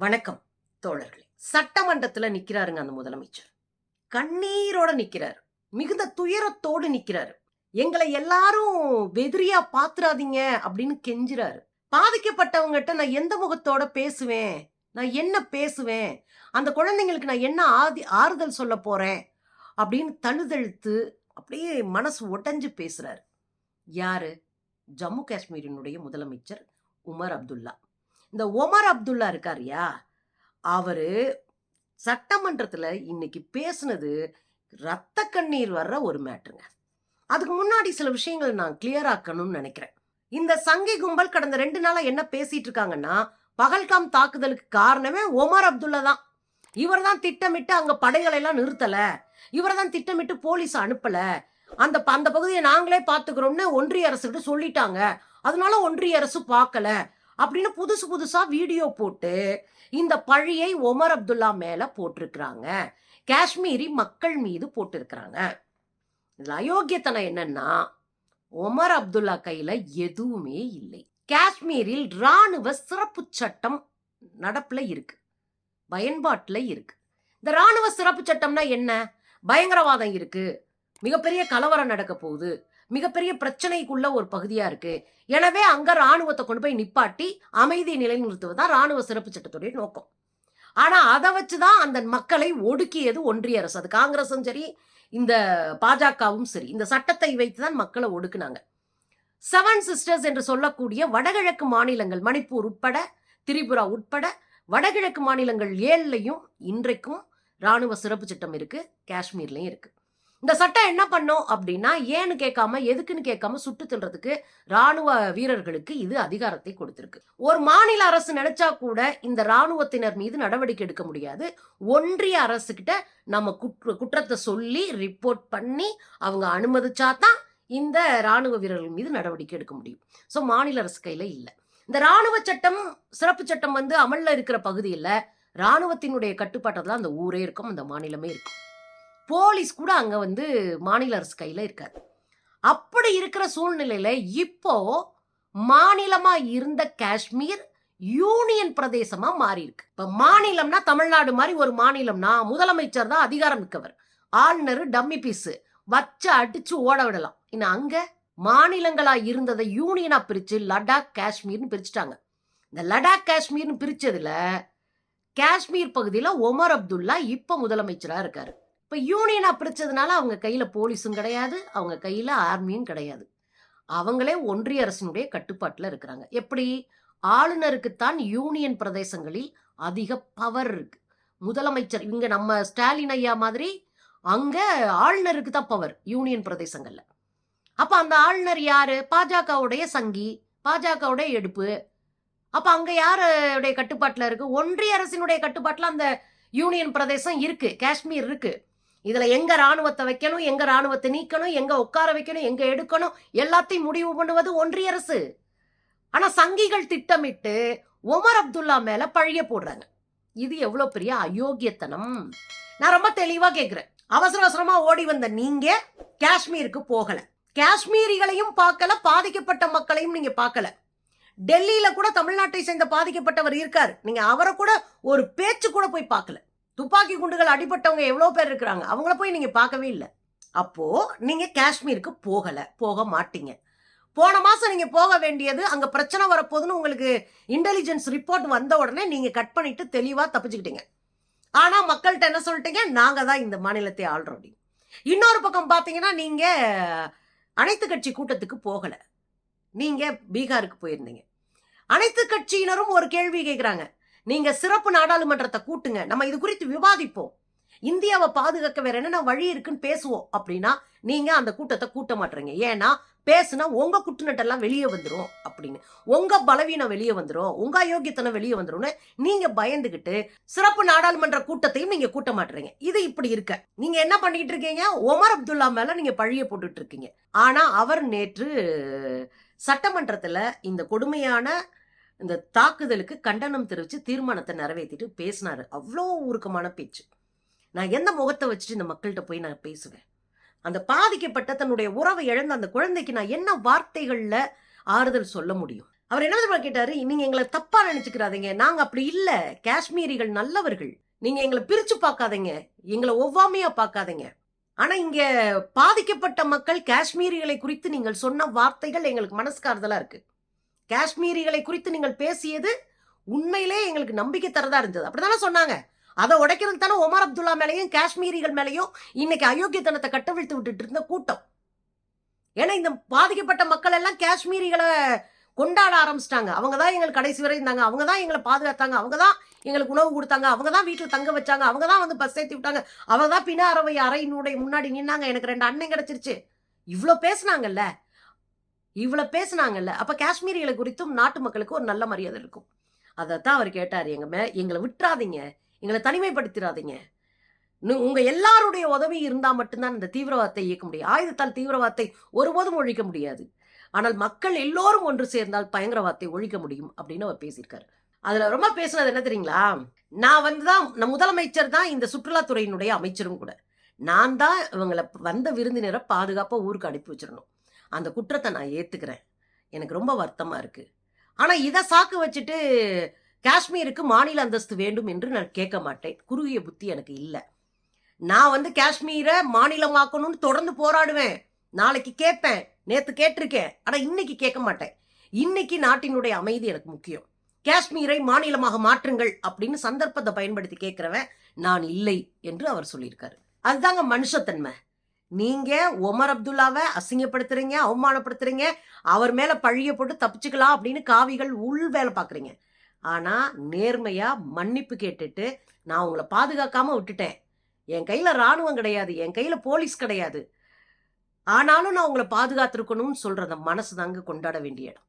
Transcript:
வணக்கம் தோழர்களே. சட்டமன்றத்துல நிக்கிறாருங்க அந்த முதலமைச்சர். கண்ணீரோட நிற்கிறார் மிகுந்த துயரத்தோடு நிக்கிறாரு. எங்களை எல்லாரும் வெதிரியா பாத்துறாதீங்க அப்படின்னு கெஞ்சுறாரு. பாதிக்கப்பட்டவங்ககிட்ட நான் எந்த முகத்தோட பேசுவேன்? நான் என்ன பேசுவேன்? அந்த குழந்தைங்களுக்கு நான் என்ன ஆதி ஆறுதல் சொல்ல போறேன்? அப்படின்னு தழுதழுத்து அப்படியே மனசு உடைஞ்சு பேசுறாரு. யாரு? ஜம்மு காஷ்மீரினுடைய முதலமைச்சர் உமர் அப்துல்லா. இந்த ஒமர் அப்துல்லா இருக்காருயா அவரு சட்டமன்றத்தில் இன்னைக்கு பேசுனது ரத்த கண்ணீர் வர்ற ஒரு மேட்ருங்க அதுக்கு முன்னாடி சில விஷயங்களை நான் கிளியர் ஆக்கணும்னு நினைக்கிறேன். இந்த சங்கி கும்பல் கடந்த ரெண்டு நாளா என்ன பேசிட்டு இருக்காங்கன்னா பகல்காம் தாக்குதலுக்கு காரணமே ஒமர் அப்துல்லா தான். இவர் தான் திட்டமிட்டு அங்க படைகளை எல்லாம் நிறுத்தல. இவர் தான் திட்டமிட்டு போலீஸ் அனுப்பல. அந்த ப- அந்த பகுதியை நாங்களே பார்த்துக்கிறோம்னு ஒன்றிய அரசு கிட்ட சொல்லிட்டாங்க. அதனால ஒன்றிய அரசு பார்க்கல. அப்படின்னு புதுசு புதுசா வீடியோ போட்டு இந்த பழியை ஒமர் அப்துல்லா மேல போட்டிருக்கிறாங்க. காஷ்மீரி மக்கள் மீது போட்டிருக்கிறாங்க. இதுல அயோக்கியத்தனம் என்னன்னா ஒமர் அப்துல்லா கையில எதுவுமே இல்லை. காஷ்மீரில் ராணுவ சிறப்பு சட்டம் நடப்புல இருக்கு. பயன்பாட்டில் இருக்கு. இந்த ராணுவ சிறப்பு சட்டம்னா என்ன? பயங்கரவாதம் இருக்கு. மிகப்பெரிய கலவரம் நடக்க போகுது. மிகப்பெரிய பிரச்சனைக்குள்ள ஒரு பகுதியா இருக்கு. எனவே அங்க ராணுவத்தை கொண்டு போய் நிப்பாட்டி அமைதியை நிலைநிறுத்துவதுதான் ராணுவ சிறப்பு சட்டத்துடைய நோக்கம். ஆனா அதை வச்சுதான் அந்த மக்களை ஒடுக்கியது ஒன்றிய அரசு. அது காங்கிரஸும் சரி இந்த பாஜகவும் சரி இந்த சட்டத்தை வைத்துதான் மக்களை ஒடுக்குனாங்க. செவன் சிஸ்டர்ஸ் என்று சொல்லக்கூடிய வடகிழக்கு மாநிலங்கள் மணிப்பூர் உட்பட திரிபுரா உட்பட வடகிழக்கு மாநிலங்கள் ஏழுலையும் இன்றைக்கும் ராணுவ சிறப்பு சட்டம் இருக்கு காஷ்மீர்லையும் இருக்கு. இந்த சட்டம் என்ன பண்ணும் அப்படின்னா ஏன்னு கேட்காம எதுக்குன்னு கேட்காம சுட்டு தில்றதுக்கு ராணுவ வீரர்களுக்கு இது அதிகாரத்தை கொடுத்திருக்கு. ஒரு மாநில அரசு நினைச்சா கூட இந்த ராணுவத்தினர் மீது நடவடிக்கை எடுக்க முடியாது. ஒன்றிய அரசு கிட்ட நம்ம குற்ற குற்றத்தை சொல்லி ரிப்போர்ட் பண்ணி அவங்க அனுமதிச்சா தான் இந்த ராணுவ வீரர்கள் மீது நடவடிக்கை எடுக்க முடியும். ஸோ மாநில அரசு கையில் இல்லை. இந்த ராணுவ சட்டம் சிறப்பு சட்டம் வந்து அமல்ல இருக்கிற பகுதியில் ராணுவத்தினுடைய கட்டுப்பாட்டில் தான் அந்த ஊரே இருக்கும் அந்த மாநிலமே இருக்கும். போலீஸ் கூட அங்கே வந்து மாநில அரசு கையில் இருக்காது அப்படி இருக்கிற சூழ்நிலையில் இப்போ மாநிலமாக இருந்த காஷ்மீர் யூனியன் பிரதேசமாக மாறியிருக்கு. இப்போ மாநிலம்னா தமிழ்நாடு மாதிரி ஒரு மாநிலம்னா முதலமைச்சர் தான் அதிகாரம் மிக்கவர். ஆளுநர் டம்மி பீஸு. வச்சு அடிச்சு ஓட விடலாம். இன்னும் அங்கே மாநிலங்களாக இருந்ததை யூனியனாக பிரித்து லடாக் காஷ்மீர்னு பிரிச்சுட்டாங்க. இந்த லடாக் காஷ்மீர்னு பிரித்ததில் காஷ்மீர் பகுதியில் ஒமர் அப்துல்லா இப்போ முதலமைச்சராக இருக்காரு. இப்போ யூனியனாக பிரித்ததுனால அவங்க கையில் போலீஸும் கிடையாது அவங்க கையில் ஆர்மியும் கிடையாது. அவங்களே ஒன்றிய அரசினுடைய கட்டுப்பாட்டில் இருக்கிறாங்க. எப்படி? ஆளுநருக்குத்தான் யூனியன் பிரதேசங்களில் அதிக பவர் இருக்கு. முதலமைச்சர் இங்கே நம்ம ஸ்டாலின் ஐயா மாதிரி அங்கே ஆளுநருக்கு தான் பவர் யூனியன் பிரதேசங்களில். அப்போ அந்த ஆளுநர் யார்? பாஜகவுடைய சங்கி பாஜகவுடைய எடுப்பு. அப்போ அங்கே யாருடைய கட்டுப்பாட்டில் இருக்குது ஒன்றிய அரசினுடைய கட்டுப்பாட்டில் அந்த யூனியன் பிரதேசம் இருக்குது காஷ்மீர் இருக்குது இதுல எங்க ராணுவத்தை வைக்கணும் எங்க ராணுவத்தை நீக்கணும் எங்க உட்கார வைக்கணும் எங்க எடுக்கணும் எல்லாத்தையும் முடிவு பண்ணுவது ஒன்றிய அரசு. ஆனா சங்கிகள் திட்டமிட்டு ஒமர் அப்துல்லா மேல பழிய போடுறாங்க. இது எவ்வளவு பெரிய அயோக்கியத்தனம்? நான் ரொம்ப தெளிவா கேக்குறேன். அவசர அவசரமா ஓடி வந்த நீங்க காஷ்மீருக்கு போகல. காஷ்மீரிகளையும் பார்க்கல பாதிக்கப்பட்ட மக்களையும் நீங்க பார்க்கல. டெல்லியில கூட தமிழ்நாட்டை சேர்ந்த பாதிக்கப்பட்டவர் இருக்காரு. நீங்க அவரை கூட ஒரு பேச்சு கூட போய் பார்க்கல. துப்பாக்கி குண்டுகள் அடிபட்டவங்க எவ்வளோ பேர் இருக்கிறாங்க? அவங்கள போய் நீங்கள் பார்க்கவே இல்லை. அப்போது நீங்கள் காஷ்மீருக்கு போகலை. போக மாட்டீங்க. போன மாதம் நீங்கள் போக வேண்டியது அங்கே பிரச்சனை வரப்போகுதுன்னு உங்களுக்கு இன்டெலிஜென்ஸ் ரிப்போர்ட் வந்த உடனே நீங்கள் கட் பண்ணிட்டு தெளிவாக தப்பிச்சுக்கிட்டீங்க. ஆனால் மக்கள்கிட்ட என்ன சொல்லிட்டீங்க? நாங்கள் தான் இந்த மாநிலத்தை ஆள்றோம் இன்னொரு பக்கம் பார்த்தீங்கன்னா நீங்கள் அனைத்து கட்சி கூட்டத்துக்கு போகலை. நீங்கள் பீகாருக்கு போயிருந்தீங்க. அனைத்து கட்சியினரும் ஒரு கேள்வி கேட்குறாங்க நீங்க சிறப்பு நாடாளுமன்றத்தை கூட்டுங்க. நம்ம இது குறித்து விவாதிப்போம். இந்தியாவை பாதுகாக்க வேற என்னென்ன வழி இருக்குன்னு பேசுவோம் அப்படின்னா நீங்க அந்த கூட்டத்தை கூட்ட மாட்டுறீங்க ஏன்னா பேசுனா உங்க குட்டுநட்டெல்லாம் வெளியே வந்துடும் அப்படின்னு. உங்க பலவீனம் வெளியே வந்துடும் உங்க அயோக்கியத்தனம் வெளியே வந்துரும்னு நீங்க பயந்துகிட்டு சிறப்பு நாடாளுமன்ற கூட்டத்தையும் நீங்க கூட்ட மாட்டுறீங்க இது இப்படி இருக்க. நீங்க என்ன பண்ணிக்கிட்டு இருக்கீங்க? ஒமர் அப்துல்லா மேல நீங்க பழிய போட்டுட்டு இருக்கீங்க. ஆனா அவர் நேற்று சட்டமன்றத்துல இந்த கொடுமையான இந்த தாக்குதலுக்கு கண்டனம் தெரிவித்து தீர்மானத்தை நிறைவேற்றிட்டு பேசினாரு. அவ்வளோ உருக்கமான பேச்சு. நான் எந்த முகத்தை வச்சுட்டு இந்த மக்கள்கிட்ட போய் நான் பேசுவேன்? அந்த பாதிக்கப்பட்ட தன்னுடைய உறவை இழந்த அந்த குழந்தைக்கு நான் என்ன வார்த்தைகளில் ஆறுதல் சொல்ல முடியும்? அவர் என்ன தெரியுமா கேட்டாரு? நீங்க எங்களை தப்பா நினைச்சுக்கிறாதீங்க. நாங்கள் அப்படி இல்லை. காஷ்மீரிகள் நல்லவர்கள். நீங்க எங்களை பிரிச்சு பார்க்காதீங்க. எங்களை ஒவ்வாமையா பார்க்காதீங்க. ஆனா இங்க பாதிக்கப்பட்ட மக்கள் காஷ்மீரிகளை குறித்து நீங்கள் சொன்ன வார்த்தைகள் எங்களுக்கு மனசுக்காரதலா இருக்கு. காஷ்மீரிகளை குறித்து நீங்கள் பேசியது உண்மையிலே எங்களுக்கு நம்பிக்கை தரதா இருந்தது. அப்படிதானே சொன்னாங்க. அதை உடைக்கிறதுக்கு தானே ஒமர் அப்துல்லா மேலேயும் காஷ்மீரிகள் மேலேயும் இன்னைக்கு அயோக்கியத்தனத்தை கட்டவிழ்த்து விட்டுட்டு இருந்த கூட்டம். ஏன்னா இந்த பாதிக்கப்பட்ட மக்கள் எல்லாம் காஷ்மீரிகளை கொண்டாட ஆரம்பிச்சிட்டாங்க. அவங்க தான் எங்களுக்கு கடைசி வரை இருந்தாங்க. அவங்க தான் எங்களை பாதுகாத்தாங்க. அவங்க தான் எங்களுக்கு உணவு கொடுத்தாங்க. அவங்க தான் வீட்டில் தங்க வச்சாங்க. அவங்க தான் வந்து பஸ் ஏற்றி விட்டாங்க. அவங்க தான் பின அறவை அறையினுடைய முன்னாடி நின்னாங்க. எனக்கு ரெண்டு அண்ணன் கிடச்சிருச்சு. இவ்வளோ பேசுனாங்கல்ல? இவ்வளோ பேசுனாங்கல்ல. அப்போ காஷ்மீரிகளை குறித்தும் நாட்டு மக்களுக்கு ஒரு நல்ல மரியாதை இருக்கும். அதைத்தான் அவர் கேட்டார் எங்க மே எங்களை விட்டுறாதீங்க. எங்களை தனிமைப்படுத்திடாதீங்க உங்கள் உங்க எல்லாருடைய உதவி இருந்தால் மட்டும்தான் இந்த தீவிரவாதத்தை இயக்க முடியும். ஆயுதத்தால் தீவிரவாதத்தை ஒருபோதும் ஒழிக்க முடியாது. ஆனால் மக்கள் எல்லோரும் ஒன்று சேர்ந்தால் பயங்கரவாதத்தை ஒழிக்க முடியும் அப்படின்னு அவர் பேசியிருக்காரு. அதில் ரொம்ப பேசுனது என்ன தெரியுங்களா? நான் வந்து தான் நான் முதலமைச்சர் தான் இந்த சுற்றுலாத்துறையினுடைய அமைச்சரும் கூட. நான் தான் இவங்களை வந்த விருந்தினரை பாதுகாப்பாக ஊருக்கு அனுப்பி வச்சிடணும் அந்த குற்றத்தை நான் ஏற்றுக்கிறேன் எனக்கு ரொம்ப வருத்தமாக இருக்குது ஆனால் இதை சாக்கு வச்சுட்டு காஷ்மீருக்கு மாநில அந்தஸ்து வேண்டும் என்று நான் கேட்க மாட்டேன். குறுகிய புத்தி எனக்கு இல்லை. நான் வந்து காஷ்மீரை மாநிலமாக்கணும்னு தொடர்ந்து போராடுவேன். நாளைக்கு கேட்பேன். நேற்று கேட்டிருக்கேன். ஆனால் இன்னைக்கு கேட்க மாட்டேன். இன்னைக்கு நாட்டினுடைய அமைதி எனக்கு முக்கியம். காஷ்மீரை மாநிலமாக மாற்றுங்கள் அப்படின்னு சந்தர்ப்பத்தை பயன்படுத்தி கேட்கிறவன் நான் இல்லை என்று அவர் சொல்லியிருக்காரு. அதுதாங்க மனுஷத்தன்மை. நீங்க ஒமர் அப்துல்லாவை அசிங்கப்படுத்துறீங்க அவமானப்படுத்துறீங்க அவர் மேல பழிய போட்டு தப்பிச்சுக்கலாம் அப்படின்னு காவிகள் உள் வேலை பாக்குறீங்க ஆனா நேர்மையா மன்னிப்பு கேட்டுட்டு நான் உங்களை பாதுகாக்காம விட்டுட்டேன். என் கையில ராணுவம் கிடையாது என் கையில போலீஸ் கிடையாது. ஆனாலும் நான் உங்களை பாதுகாத்திருக்கணும்னு சொல்றத மனசு தாங்க கொண்டாட வேண்டிய இடம்.